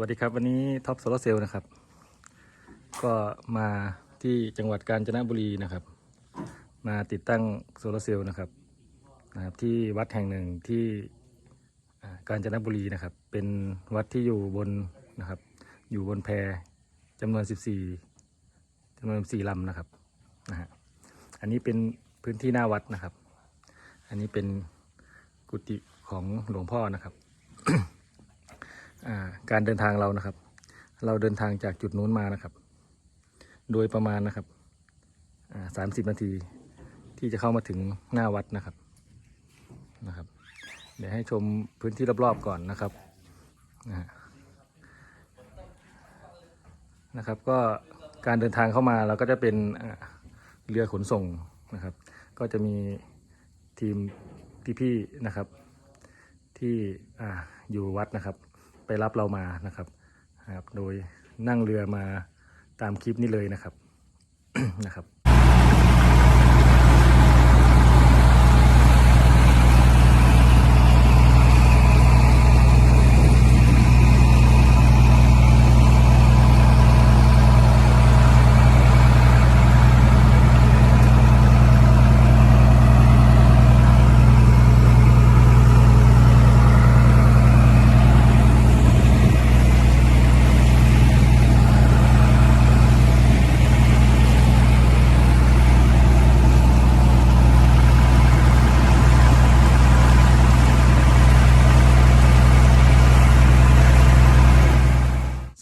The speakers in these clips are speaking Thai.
วัสดีครับ วันนี้ท็อปโซลาเซลล์นะครับ ก็มาที่จังหวัดกาญจนบุรีนะครับ มาติดตั้งโซลาเซลล์นะครับนะครับ ที่วัดแห่งหนึ่งที่กาญจนบุรีนะครับ เป็นวัดที่อยู่บนนะครับ อยู่บนแพจำนวน 14จำนวน4ลำนะครับนะฮะอันนี้เป็นพื้นที่หน้าวัดนะครับ อันนี้เป็นกุฏิของหลวงพ่อนะครับ การเดินทางเรานะครับ เราเดินทางจากจุดนู้นมานะครับ โดยประมาณนะครับสามสิบนาทีที่จะเข้ามาถึงหน้าวัดนะครับนะครับ เดี๋ยวให้ชมพื้นที่รอบๆก่อนนะครับนะครับ ก็การเดินทางเข้ามาเราก็จะเป็นเรือขนส่งนะครับ ก็จะมีทีมพี่ๆนะครับ ที่ออยู่วัดนะครับ ไปรับเรามานะครับนะครับ โดยนั่งเรือมาตามคลิปนี้เลยนะครับนะครับ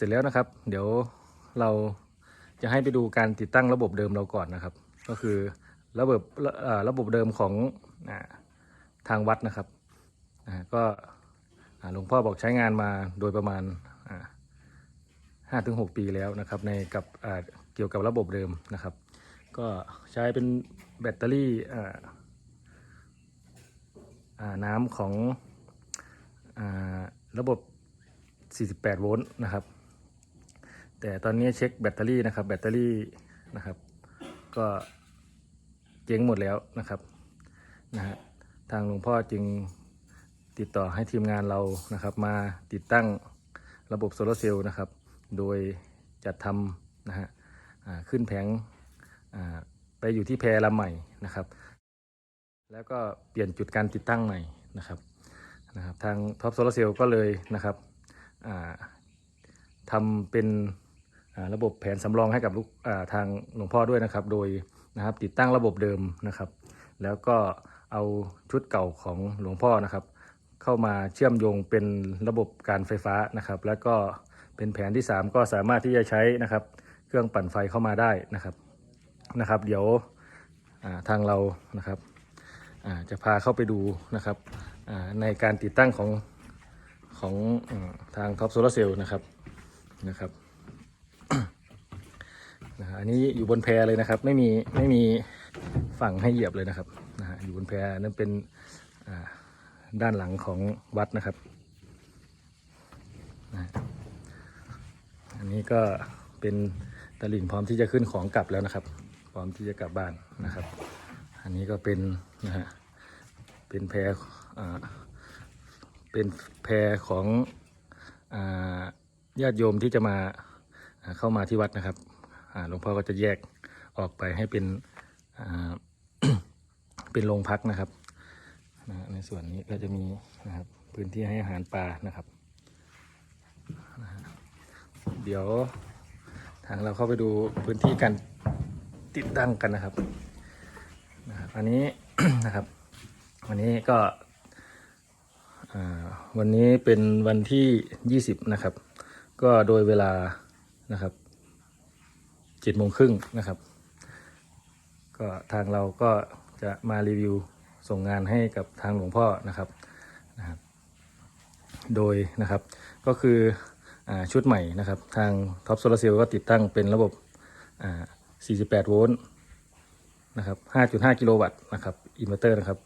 เสร็จแล้วนะครับ เดี๋ยวเราจะให้ไปดูการติดตั้งระบบเดิมเราก่อนนะครับ ก็คือระบบระบบเดิมของอทางวัดนะครับก็หลวงพ่อบอกใช้งานมาโดยประมาณห้าถึงหกปีแล้วนะครับในกับเกี่ยวกับระบบเดิมนะครับ ก็ใช้เป็นแบตเตอรี่น้ำของอ่าระบบ 48 โวลต์นะครับ แต่ตอนนี้เช็คแบตเตอรี่นะครับ แบตเตอรี่นะครับ ก็เจ๊งหมดแล้วนะครับนะฮะทางหลวงพ่อจึงติดต่อให้ทีมงานเรานะครับมาติดตั้งระบบโซลาร์เซลล์นะครับ โดยจัดทำนะฮะขึ้นแผงไปอยู่ที่แพรลำใหม่นะครับ แล้วก็เปลี่ยนจุดการติดตั้งใหม่นะครับนะครับ ทางท็อปโซลาร์เซลล์ก็เลยนะครับทำเป็น ระบบแผนสำรองให้กับลูกทางหลวงพ่อด้วยนะครับ โดยนะครับติดตั้งระบบเดิมนะครับ แล้วก็เอาชุดเก่าของหลวงพ่อนะครับ เข้ามาเชื่อมโยงเป็นระบบการไฟฟ้านะครับ แล้วก็เป็นแผนที่ 3 ก็สามารถที่จะใช้นะครับ เครื่องปั่นไฟเข้ามาได้นะครับนะครับ เดี๋ยวทางเรานะครับจะพาเข้าไปดูนะครับในการติดตั้งของของทางท็อปโซลาเซลล์นะครับนะครับ นะฮะอันนี้อยู่บนแพเลยนะครับ ไม่มีไม่มีฝั่งให้เหยียบเลยนะครับนะฮะอยู่บนแพนั่นเป็นด้านหลังของวัดนะครับนะอันนี้ก็เป็นตลิ่งพร้อมที่จะขึ้นของกลับแล้วนะครับ พร้อมที่จะกลับบ้านนะครับ อันนี้ก็เป็นนะฮะเป็นแพอ่าเป็นแพของญาติโยมที่จะมาเข้ามาที่วัดนะครับ หลวงพ่อก็จะแยกออกไปให้เป็นเป็นโรงพักนะครับในส่วนนี้ก็จะมีนะครับพื้นที่ให้อาหารปลานะครับ เดี๋ยวทางเราเข้าไปดูพื้นที่การติดตั้งกันนะครับนะครับ อันนี้นะครับวันนี้ก็วันนี้เป็นวันที่ 20 นะครับ ก็โดยเวลานะครับ เจ็ดโมงครึ่งนะครับ ก็ทางเราก็จะมารีวิวส่งงานให้กับทางหลวงพ่อนะครับนะครับ โดยนะครับก็คืออชุดใหม่นะครับ ทางท็อปโซลาเซลล์ก็ติดตั้งเป็นระบบ 48 โวลต์นะครับ 5.5 กิโลวัตต์นะครับอินเวอร์เตอร์นะครับ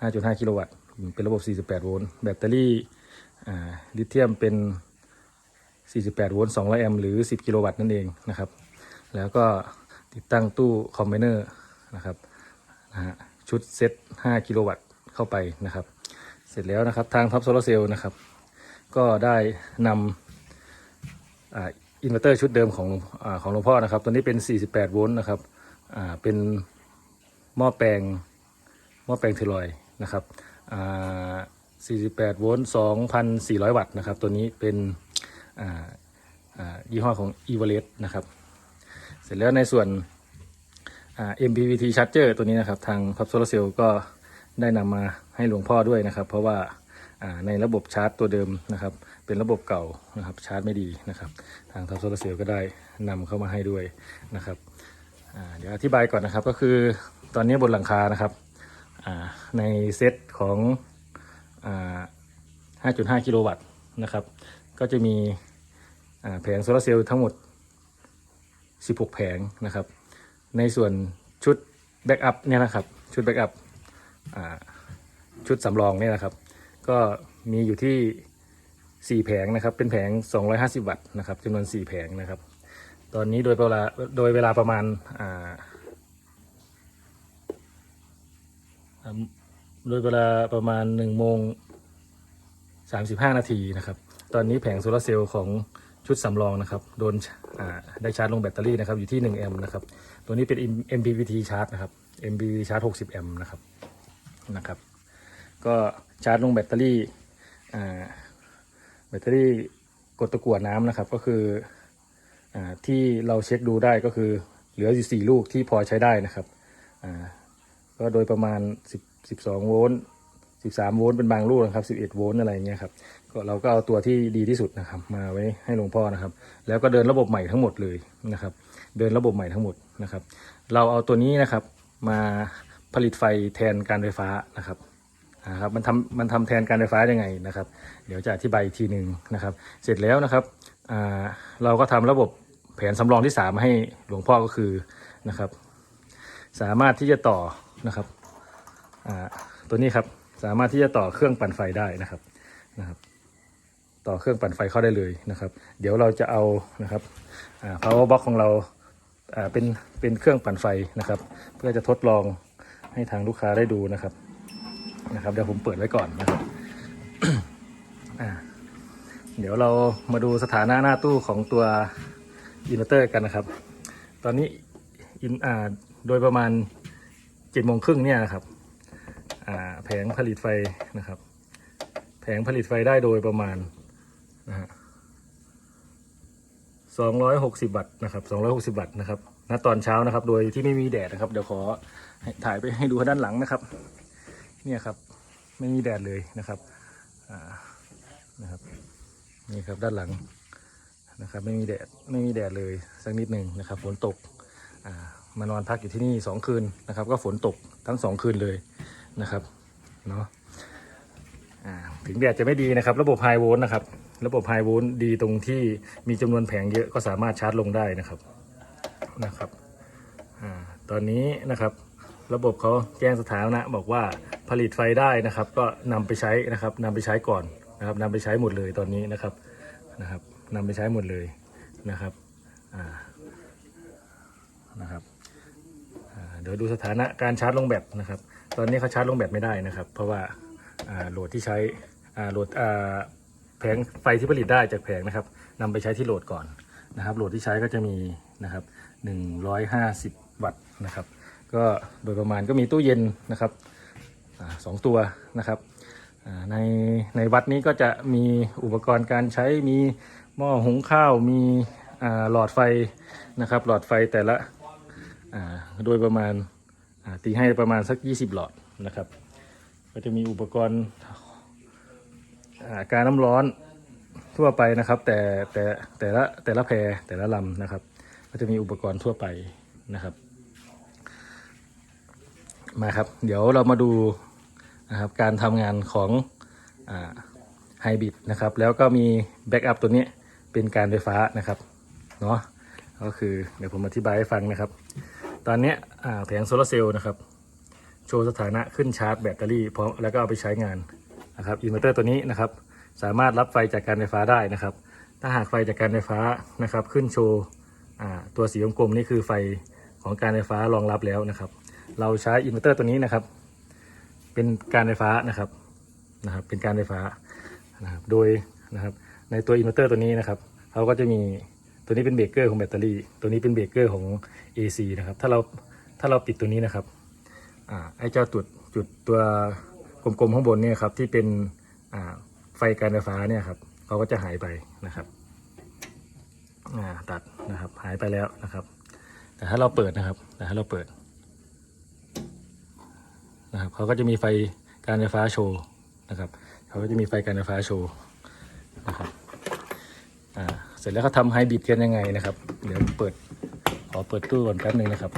5.5 กิโลวัตต์เป็นระบบ 48 โวลต์แบตเตอรี่ลิเธียมเป็น 48 โวลต์ 200 แอมป์หรือ 10 กิโลวัตต์นั่นเองนะครับ แล้วก็ติดตั้งตู้คอมไบเนอร์นะครับนะฮะชุดเซต 5 กิโลวัตต์เข้าไปนะครับ เสร็จแล้วนะครับทางท็อปโซลาเซลล์นะครับ ก็ได้นอ่าอินเวอร์เตอร์ชุดเดิมของอของหลวงพ่อนะครับ ตัวนี้เป็น 48 โวลต์นะครับเป็นหม้อแปลงหม้อแปลงเทอรอยนะครับอ่า48 โวลต์ 2,400 วัตต์นะครับ ตัวนี้เป็นยี่ห้อของ e v a l e t นะครับ สร็จแล้วในส่วน MPPT charger ตัวนี้นะครับ ทางพับโซลาเซลล์ก็ได้นำมาให้หลวงพ่อด้วยนะครับ เพราะว่าในระบบชาร์จตัวเดิมนะครับ เป็นระบบเก่านะครับชาร์จไม่ดีนะครับ ทางทับโซลาเซลล์ก็ได้นำเข้ามาให้ด้วยนะครับเดี๋ยวอธิบายก่อนนะครับก็คือตอนนี้บนหลังคานะครับในเซตของ 5.5 กิโลวัตต์นะครับ ก็จะมีแผงโซลาร์เซลล์ทั้งหมด 16 แผงนะครับ ในส่วนชุดแบ็กอัพเนี่ยนะครับ ชุดแบ็กอัพชุดสำรองเนี่ยนะครับ ก็มีอยู่ที่ 4 แผงนะครับ เป็นแผง 250 วัตต์นะครับจำนวน 4 แผงนะครับ ตอนนี้โดยเวลาโดยเวลาประมาณาโดยเวลาประมาณ1โมง35 นาทีนะครับ ตอนนี้แผงโซลาร์เซลล์ของ ชุดสำรองนะครับ โดนได้ชาร์จลงแบตเตอรี่นะครับ อยู่ที่ 1 แอมป์นะครับ ตัวนี้เป็น MPPT ชาร์จนะครับ MPPT ชาร์จ 60 แอมป์นะครับนะครับ ก็ชาร์จลงแบตเตอรี่แบตเตอรี่กดตะกั่วน้ำนะครับ ก็คืออที่เราเช็คดูได้ก็คือเหลืออยู่สี่ลูกที่พอใช้ได้นะครับก็โดยประมาณ 10 12 โวลต์ 13 โวลต์เป็นบางลูกนะครับ 11 โวลต์อะไรเงี้ยครับ ก็เราก็เอาตัวที่ดีที่สุดนะครับ มาไว้ให้หลวงพ่อนะครับ แล้วก็เดินระบบใหม่ทั้งหมดเลยนะครับ เดินระบบใหม่ทั้งหมดนะครับ เราเอาตัวนี้นะครับมาผลิตไฟแทนการไฟฟ้านะครับนะครับมันทำมันทำแทนการไฟฟ้ายังไงนะครับ เดี๋ยวจะอธิบายอีกทีหนึ่งนะครับ เสร็จแล้วนะครับอ่าเราก็ทำระบบแผนสำรองที่3มาให้หลวงพ่อก็คือนะครับ สามารถที่จะต่อนะครับอ่าตัวนี้ครับสามารถที่จะต่อเครื่องปั่นไฟได้นะครับนะครับ ต่อเครื่องปั่นไฟเข้าได้เลยนะครับ เดี๋ยวเราจะเอานะครับ power box ของเราเป็นเป็นเครื่องปั่นไฟนะครับ เพื่อจะทดลองให้ทางลูกค้าได้ดูนะครับนะครับเดี๋ยวผมเปิดไว้ก่อนนะครับเดี๋ยวเรามาดูสถานะหน้าตู้ของตัวอินเวอร์เตอร์กันนะครับ ตอนนี้อินอ่าโดยประมาณเจ็ดโมงครึ่งเนี่ยนะครับแผงผลิตไฟนะครับ แผงผลิตไฟได้โดยประมาณ นะฮะสองร้อยหกสิบวัตต์นะครับสองร้อยหกสิบวัตต์นะครับณตอนเช้านะครับ โดยที่ไม่มีแดดนะครับ เดี๋ยวขอถ่ายไปให้ดูด้านหลังนะครับ เนี่ยครับ ไม่มีแดดเลยนะครับอ่านะครับ นี่ครับด้านหลังนะครับ ไม่มีแดดไม่มีแดดเลยสักนิดหนึ่งนะครับฝนตกอ่ามานอนพักอยู่ที่นี่สองคืนนะครับ ก็ฝนตกทั้งสองคืนเลยนะครับเนาะถึงแดดจะไม่ดีนะครับ ระบบไฮโวลต์นะครับ ระบบไฮโวลต์ดีตรงที่มีจำนวนแผงเยอะก็สามารถชาร์จลงได้นะครับนะครับอ่าตอนนี้นะครับ ระบบเขาแจ้งสถานะบอกว่าผลิตไฟได้นะครับ ก็นำไปใช้นะครับนำไปใช้ก่อนนะครับนำไปใช้หมดเลยตอนนี้นะครับนะครับนำไปใช้หมดเลยนะครับอ่านะครับอ่าเดี๋ยวดูสถานะการชาร์จลงแบตนะครับ ตอนนี้เขาชาร์จลงแบตไม่ได้นะครับ เพราะว่าอ่าโหลดที่ใช้อ่าโหลดอ่า แผงไฟที่ผลิตได้จากแผงนะครับนำไปใช้ที่โหลดก่อนนะครับ โหลดที่ใช้ก็จะมีนะครับ 150 วัตต์นะครับ ก็โดยประมาณก็มีตู้เย็นนะครับสองตัวนะครับในในวัดนี้ก็จะมีอุปกรณ์การใช้มีหม้อหุงข้าวมีหลอดไฟนะครับ หลอดไฟแต่ละโดยประมาณตีให้ประมาณสัก 20 หลอดนะครับ ก็จะมีอุปกรณ์ การน้ำร้อนทั่วไปนะครับ แต่แต่แต่ละแต่ละแพรแต่ละลำนะครับ ก็จะมีอุปกรณ์ทั่วไปนะครับ มาครับ เดี๋ยวเรามาดูนะครับการทำงานของไฮบริดนะครับ แล้วก็มีแบ็กอัพตัวนี้เป็นการไฟฟ้านะครับเนาะก็คือเดี๋ยวผมอธิบายให้ฟังนะครับ ตอนนี้แผงโซลาเซลล์นะครับ โชว์สถานะขึ้นชาร์จแบตเตอรี่พร้อมแล้วก็เอาไปใช้งาน นะครับอินเวอร์เตอร์ตัวนี้นะครับ สามารถรับไฟจากการไฟฟ้าได้นะครับ ถ้าหากไฟจากการไฟฟ้านะครับ ขึ้นโชว์ตัวสีกลมๆนี่คือไฟของการไฟฟ้ารองรับแล้วนะครับ เราใช้อินเวอร์เตอร์ตัวนี้นะครับ เป็นการไฟฟ้านะครับนะครับ เป็นการไฟฟ้านะครับโดยนะครับ ในตัวอินเวอร์เตอร์ตัวนี้นะครับเขาก็จะมีตัวนี้เป็นเบรกเกอร์ของแบตเตอรี่ ตัวนี้เป็นเบรกเกอร์ของ AC นะครับ ถ้าเราถ้าเราปิดตัวนี้นะครับอไอ้เจ้าจุดจุดตัว กลมๆข้างบนเนี่ยครับ ที่เป็นไฟการไฟฟ้าเนี่ยครับเขาก็จะหายไปนะครับตัดนะครับหายไปแล้วนะครับ แต่ถ้าเราเปิดนะครับ แต่ถ้าเราเปิดนะครับเขาก็จะมีไฟการไฟฟ้าโชว์นะครับเขาก็จะมีไฟการไฟฟ้าโชว์นะครับเสร็จแล้วเขาทำไฮบริดกันยังไงนะครับ เดี๋ยวเปิดขอเปิดตู้ก่อนแป๊บหนึ่งนะครับ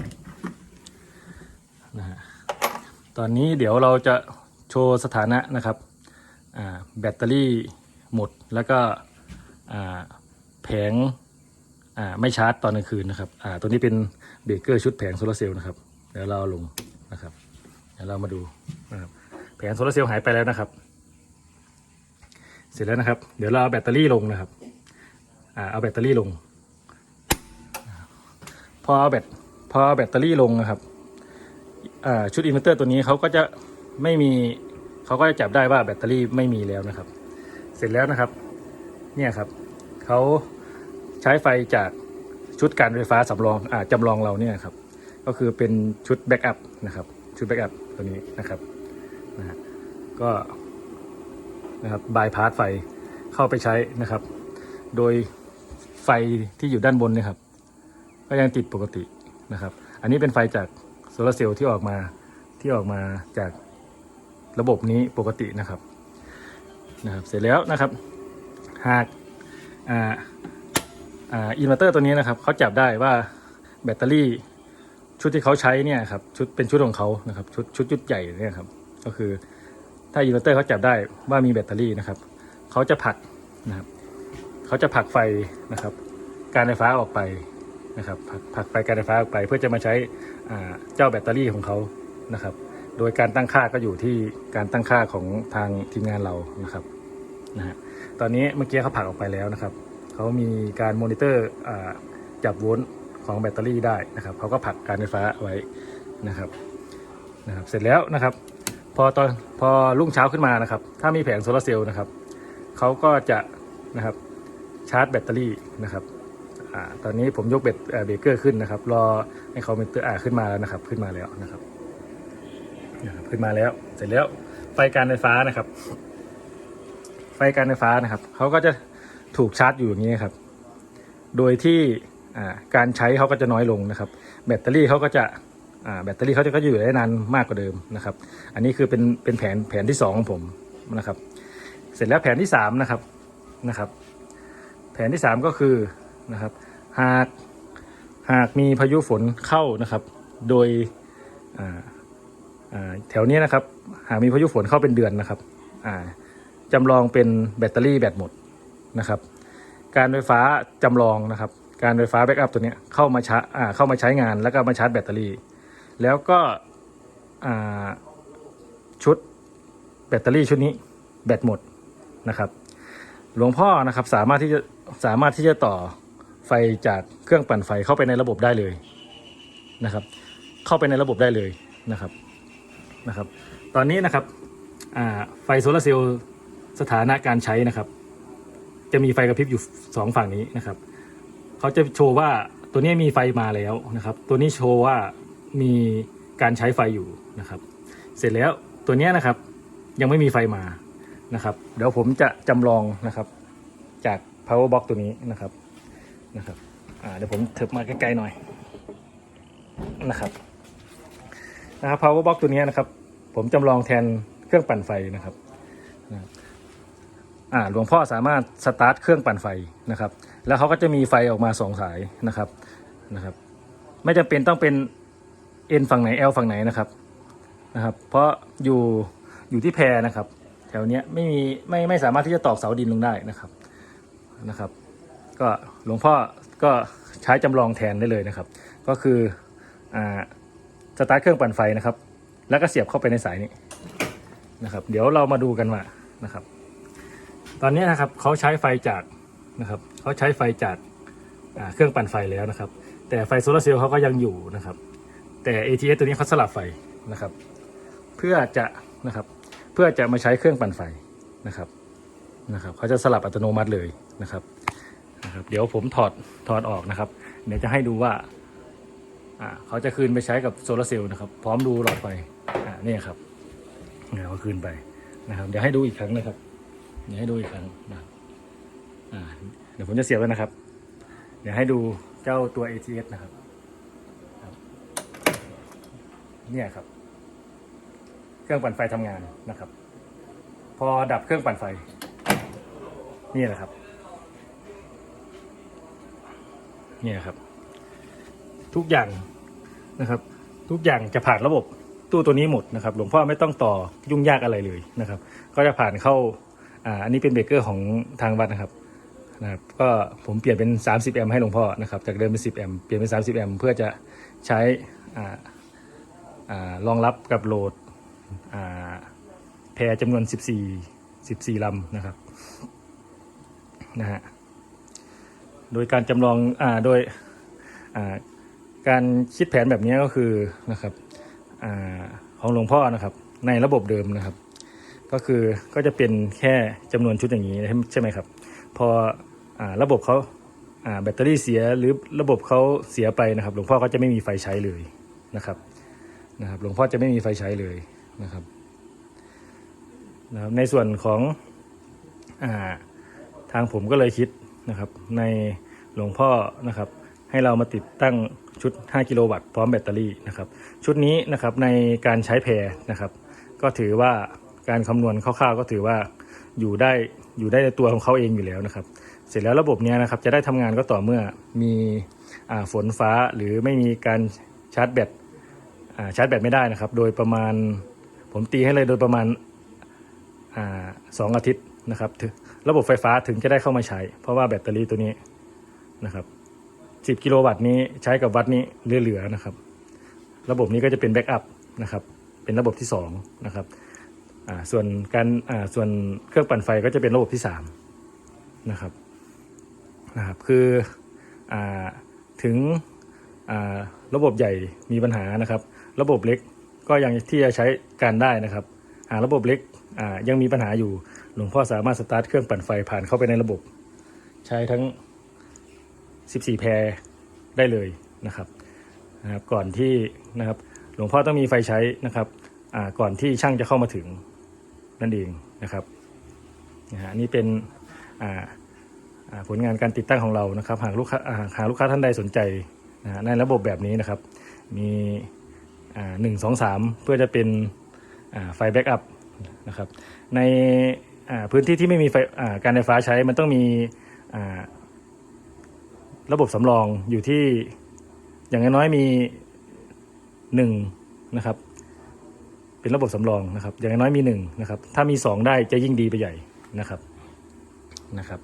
นะฮะตอนนี้เดี๋ยวเราจะ โชว์สถานะนะครับแบตเตอรี่หมดแล้วก็แผงไม่ชาร์จตอนกลางคืนนะครับตัวนี้เป็นเบรกเกอร์ชุดแผงโซลาร์เซลล์นะครับเดี๋ยวเราลงนะครับเดี๋ยวเรามาดูนะครับแผงโซลาร์เซลล์หายไปแล้วนะครับ เสร็จแล้วนะครับ เดี๋ยวเราเอาแบตเตอรี่ลงนะครับอเอาแบตเตอรี่ลง พอเอาแบตพอเอาแบตเตอรี่ลงนะครับชุดอินเวอร์เตอร์ตัวนี้เขาก็จะ ไม่มีเขาก็จะจับได้ว่าแบตเตอรี่ไม่มีแล้วนะครับ เสร็จแล้วนะครับ เนี่ยครับเขาใช้ไฟจากชุดการไฟฟ้าสำรองอ่าจำลองเราเนี่ยครับ ก็คือเป็นชุดแบ็กอัพนะครับ ชุดแบ็กอัพตัวนี้นะครับนะฮะก็นะครับบายพาสไฟเข้าไปใช้นะครับ โดยไฟที่อยู่ด้านบนเนี่ยครับ ก็ยังติดปกตินะครับ อันนี้เป็นไฟจากโซลาร์เซลล์ที่ออกมาที่ออกมาจาก ระบบนี้ปกตินะครับนะครับ เสร็จแล้วนะครับ หากอ่าอ่าอินเวอร์เตอร์ตัวนี้นะครับเขาจับได้ว่าแบตเตอรี่ชุดที่เขาใช้เนี่ยครับชุดเป็นชุดของเขานะครับชุดชุดชุดใหญ่เนี่ยครับก็คือถ้าอินเวอร์เตอร์เขาจับได้ว่ามีแบตเตอรี่นะครับเขาจะผลักนะครับเขาจะผลักไฟนะครับ การไฟฟ้าออกไปนะครับผลักผลักไฟการไฟฟ้าออกไป เพื่อจะมาใช้อ่าเจ้าแบตเตอรี่ของเขานะครับ โดยการตั้งค่าก็อยู่ที่การตั้งค่าของทางทีมงานเรานะครับนะฮะตอนนี้เมื่อกี้เขาผลักออกไปแล้วนะครับเขามีการมอนิเตอร์จับโวลต์ของแบตเตอรี่ได้นะครับเขาก็ผลักการไฟฟ้าไว้นะครับนะครับ เสร็จแล้วนะครับ พอตอนพอรุ่งเช้าขึ้นมานะครับ ถ้ามีแผงโซลาร์เซลล์นะครับเขาก็จะนะครับชาร์จแบตเตอรี่นะครับอตอนนี้ผมยกเบรกเบรกเกอร์ขึ้นนะครับ รอให้เขาเป็นตัวอ่าขึ้นมาแล้วนะครับ ขึ้นมาแล้วนะครับ นะครับขึ้นมาแล้ว เสร็จแล้วไฟการไฟฟ้านะครับ ไฟการไฟฟ้านะครับเขาก็จะถูกชาร์จอยู่อย่างนี้ครับ โดยที่การใช้เขาก็จะน้อยลงนะครับ แบตเตอรี่เขาก็จะแบตเตอรี่เขาจะก็อยู่ได้นานมากกว่าเดิมนะครับ อันนี้คือเป็นเป็นแผนแผนที่สองของผมนะครับ เสร็จแล้วแผนที่สามนะครับนะครับ แผนที่สามก็คือนะครับหากหากมีพายุฝนเข้านะครับ โดยอ่า แถวนี้นะครับ หากมีพายุฝนเข้าเป็นเดือนนะครับจำลองเป็นแบตเตอรี่แบตหมดนะครับ การไฟฟ้าจำลองนะครับ การไฟฟ้าแบ็กอัพตัวเนี้ยเข้ามาชาเข้ามาใช้งานแล้วก็มาชาร์จแบตเตอรี่ แล้วก็ชุดแบตเตอรี่ชุดนี้แบตหมดนะครับ หลวงพ่อนะครับสามารถที่จะสามารถที่จะต่อไฟจากเครื่องปั่นไฟเข้าไปในระบบได้เลยนะครับ เข้าไปในระบบได้เลยนะครับ นะครับ ตอนนี้นะครับไฟโซลาร์เซลล์สถานะการใช้นะครับ จะมีไฟกระพริบอยู่สองฝั่งนี้นะครับเขาจะโชว์ว่าตัวนี้มีไฟมาแล้วนะครับ ตัวนี้โชว์ว่ามีการใช้ไฟอยู่นะครับ เสร็จแล้วตัวนี้นะครับยังไม่มีไฟมานะครับ เดี๋ยวผมจะจำลองนะครับ จาก power box ตัวนี้นะครับนะครับเดี๋ยวผมเถิบมาใกล้ๆหน่อยนะครับ นะครับ power box ตัวนี้นะครับ ผมจำลองแทนเครื่องปั่นไฟนะครับอ่าหลวงพ่อสามารถสตาร์ทเครื่องปั่นไฟนะครับ แล้วเขาก็จะมีไฟออกมาสองสายนะครับนะครับ ไม่จำเป็นต้องเป็น N ฝั่งไหน L ฝั่งไหนนะครับนะครับ เพราะอยู่อยู่ที่แพรนะครับ แถวเนี้ยไม่มีไม่ไม่สามารถที่จะตอกเสาดินลงได้นะครับนะครับ ก็หลวงพ่อก็ใช้จำลองแทนได้เลยนะครับ ก็คืออ่า สตาร์ทเครื่องปั่นไฟนะครับ แล้วก็เสียบเข้าไปในสายนี้นะครับ เดี๋ยวเรามาดูกันว่านะครับ ตอนนี้นะครับเขาใช้ไฟจากนะครับเขาใช้ไฟจากเครื่องปั่นไฟแล้วนะครับ แต่ไฟโซลาร์เซลล์เขาก็ยังอยู่นะครับ แต่ ATS ตัวนี้เขาสลับไฟนะครับ เพื่อจะนะครับเพื่อจะมาใช้เครื่องปั่นไฟนะครับนะครับเขาจะสลับอัตโนมัติเลยนะครับนะครับ เดี๋ยวผมถอดถอดออกนะครับ เดี๋ยวจะให้ดูว่า อ่าเขาจะคืนไปใช้กับโซลาร์เซลล์นะครับพร้อมดูหลอดไฟอ่านี่ครับเนี่เขาคืนไปนะครับ เดี๋ยวให้ดูอีกครั้งนะครับเดี๋ยวให้ดูอีกครั้งนะครับอ่าเดี๋ยวผมจะเสียบไว้นะครับ เดี๋ยวให้ดูเจ้าตัว ATS นะครับเนี่ยครับ เครื่องปั่นไฟทำงานนะครับ พอดับเครื่องปั่นไฟ นี่แหละครับ เนี่ยครับ ทุกอย่างนะครับ ทุกอย่างจะผ่านระบบตู้ตัวนี้หมดนะครับ หลวงพ่อไม่ต้องต่อยุ่งยากอะไรเลยนะครับ ก็จะผ่านเข้าอ่าอันนี้เป็นเบรกเกอร์ของทางวัดนะครับนะครับก็ผมเปลี่ยนเป็น 30 แอมป์ให้หลวงพ่อนะครับจากเดิมเป็น 10 แอมป์เปลี่ยนเป็น 30 แอมป์เพื่อจะใช้อ่าอ่ารองรับกับโหลดอ่าแพรจำนวน 14 14ลำนะครับนะฮะโดยการจำลองอ่าโดยอ่า การคิดแผนแบบนี้ก็คือนะครับอของหลวงพ่อนะครับ ในระบบเดิมนะครับ ก็คือก็จะเป็นแค่จำนวนชุดอย่างนี้ใช่ไหมครับ พออระบบเขาาแบตเตอรี่เสียหรือระบบเขาเสียไปนะครับ หลวงพ่อก็จะไม่มีไฟใช้เลยนะครับนะครับ หลวงพ่อจะไม่มีไฟใช้เลยนะครับนะครับในส่วนของอทางผมก็เลยคิดนะครับ ในหลวงพ่อนะครับ ให้เรามาติดตั้งชุด 5 กิโลวัตต์พร้อมแบตเตอรี่นะครับ ชุดนี้นะครับในการใช้แพรนะครับ ก็ถือว่าการคำนวณคร่าวๆ ก็ถือว่าอยู่ได้อยู่ได้ในตัวของเขาเองอยู่แล้วนะครับ เสร็จแล้วระบบเนี้ยนะครับจะได้ทำงานก็ต่อเมื่อมีอฝนฟ้าหรือไม่มีการชาร์จแบตชาร์จแบตไม่ได้นะครับ โดยประมาณผมตีให้เลยโดยประมาณสองอาทิตย์นะครับระบบไฟฟ้าถึงจะได้เข้ามาใช้ เพราะว่าแบตเตอรี่ตัวนี้นะครับ 10 กิโลวัตต์นี้ใช้กับวัดนี้เหลือๆนะครับ ระบบนี้ก็จะเป็นแบ็กอัพนะครับ เป็นระบบที่2นะครับส่วนการส่วนเครื่องปั่นไฟก็จะเป็นระบบที่3นะครับนะครับ คืออถึงระบบใหญ่มีปัญหานะครับ ระบบเล็กก็ยังที่จะใช้การได้นะครับหาระบบเล็กยังมีปัญหาอยู่หลวงพ่อสามารถสตาร์ทเครื่องปั่นไฟผ่านเข้าไปในระบบ ใช้ทั้ง 14 แพรได้เลยนะครับนะครับ ก่อนที่นะครับหลวงพ่อต้องมีไฟใช้นะครับอ่าก่อนที่ช่างจะเข้ามาถึงนั่นเองนะครับนะฮะนี่เป็นอ่าอ่าผลงานการติดตั้งของเรานะครับ หากลูกค้าหากลูกค้าท่านใดสนใจนะฮะในระบบแบบนี้นะครับ มีอ่าหนึ่งสองสามเพื่อจะเป็นอ่าไฟแบ็กอัพนะครับในอ่าพื้นที่ที่ไม่มีไฟอ่าการไฟฟ้าใช้มันต้องมีอ่า ระบบสำรองอยู่ที่อย่างน้อยมีหนึ่งนะครับ เป็นระบบสำรองนะครับ อย่างน้อยมีหนึ่งนะครับ ถ้ามีสองได้จะยิ่งดีไปใหญ่นะครับนะครับ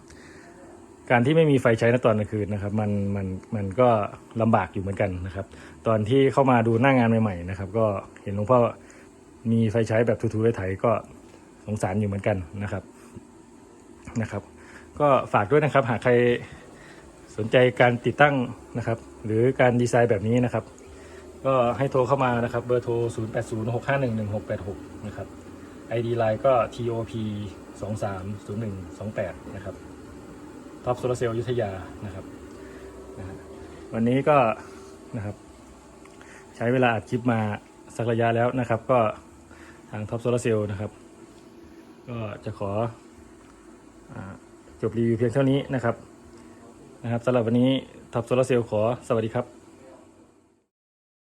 การที่ไม่มีไฟใช้ในตอนกลางคืนนะครับ มันมันมันก็ลำบากอยู่เหมือนกันนะครับ ตอนที่เข้ามาดูหน้างานใหม่ๆนะครับ ก็เห็นหลวงพ่อมีไฟใช้แบบทูๆไถก็สงสารอยู่เหมือนกันนะครับนะครับ ก็ฝากด้วยนะครับหากใคร สนใจการติดตั้งนะครับ หรือการดีไซน์แบบนี้นะครับ ก็ให้โทรเข้ามานะครับ เบอร์โทร 0806511686 นะครับ ID Line ก็ TOP 230128 นะครับท็อปโซลาเซลล์ยุทธยานะครับนะวันนี้ก็นะครับ ใช้เวลาอัดคลิปมาสักระยะแล้วนะครับ ก็ทางท็อปโซลาเซลล์นะครับ ก็จะขออจบรีวิวเพียงเท่านี้นะครับ นะครับสำหรับวันนี้ท็อปโซลาเซลล์ขอสวัสดีครับ